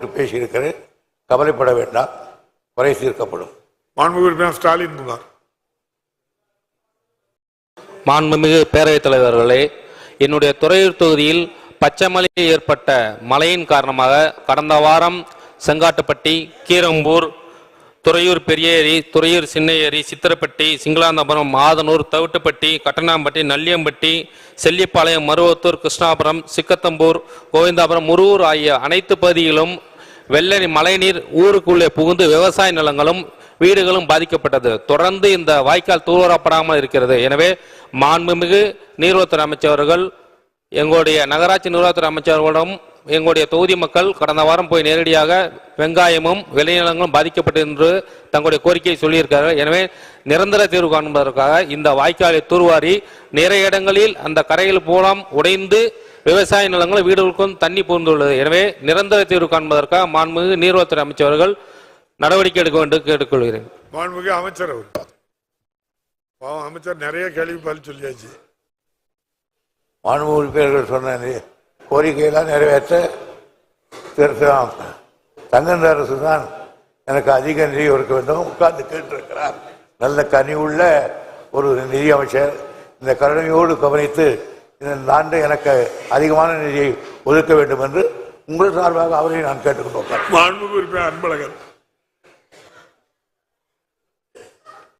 பேசியிருக்கிறேன். கவலைப்பட வேண்டாம். குறை தீர்க்கப்படும். மாண்புமிகு ஸ்டாலின் புகார் மாண்புமிகு பேரவைத் தலைவர்களே என்னுடைய துறையூர் தொகுதியில் பச்சைமலையில் ஏற்பட்ட மழையின் காரணமாக கடந்த வாரம் செங்காட்டுப்பட்டி கீரம்பூர் துறையூர் பெரிய ஏரி துறையூர் சின்ன ஏரி சித்திரப்பட்டி சிங்களாந்தபுரம் மாதனூர் தவிட்டுப்பட்டி கட்டணாம்பட்டி நல்லியம்பட்டி செல்லிப்பாளையம் மருவத்தூர் கிருஷ்ணாபுரம் சிக்கத்தம்பூர் கோவிந்தாபுரம் முருகூர் ஆகிய அனைத்து பகுதிகளும் வெள்ள மழைநீர் ஊருக்குள்ளே புகுந்து விவசாய நிலங்களும் வீடுகளும் பாதிக்கப்பட்டது. தொடர்ந்து இந்த வாய்க்கால் தூர்வரப்படாமல் இருக்கிறது. எனவே மாண்புமிகு நீர்வளத்துறை அமைச்சர்கள் எங்களுடைய நகராட்சி நிர்வாகத்துறை அமைச்சர்களிடம் எங்களுடைய தொகுதி மக்கள் கடந்த வாரம் போய் நேரடியாக வெங்காயமும் விளைநிலங்களும் பாதிக்கப்பட்டது என்று தங்களுடைய கோரிக்கையை சொல்லியிருக்கிறார்கள். எனவே நிரந்தர தீர்வு காண்பதற்காக இந்த வாய்க்காலை தூர்வாரி நிறைய இடங்களில் அந்த கரைகள் மூலம் உடைந்து விவசாய நிலங்களும் வீடுகளுக்கும் தண்ணி புகுந்துள்ளது. எனவே நிரந்தர தீர்வு காண்பதற்காக மாண்புமிகு நீர்வளத்துறை அமைச்சர்கள் நடவடிக்கை எடுக்க வேண்டும் கேட்டுக்கொள்கிறேன். மாண்புமிகு அமைச்சர் அவர் பாவம் அமைச்சர் நிறைய கேள்வி பதில் சொல்லியாச்சு. மாண்பு உறுப்பினர்கள் சொன்ன கோரிக்கையெல்லாம் நிறைவேற்ற திருத்தம் தங்கந்த அரசு தான் எனக்கு அதிக நிதி ஒதுக்க வேண்டும். உட்கார்ந்து கேட்டிருக்கிறார். நல்ல கனி உள்ள ஒரு நிதி அமைச்சர் இந்த கருணையோடு கவனித்து இந்த ஆண்டு எனக்கு அதிகமான நிதியை ஒதுக்க வேண்டும் என்று உங்கள் சார்பாக அவரை நான் கேட்டுக்கொண்டு உட்கார்ந்தேன். உறுப்பினர் அன்பழகன்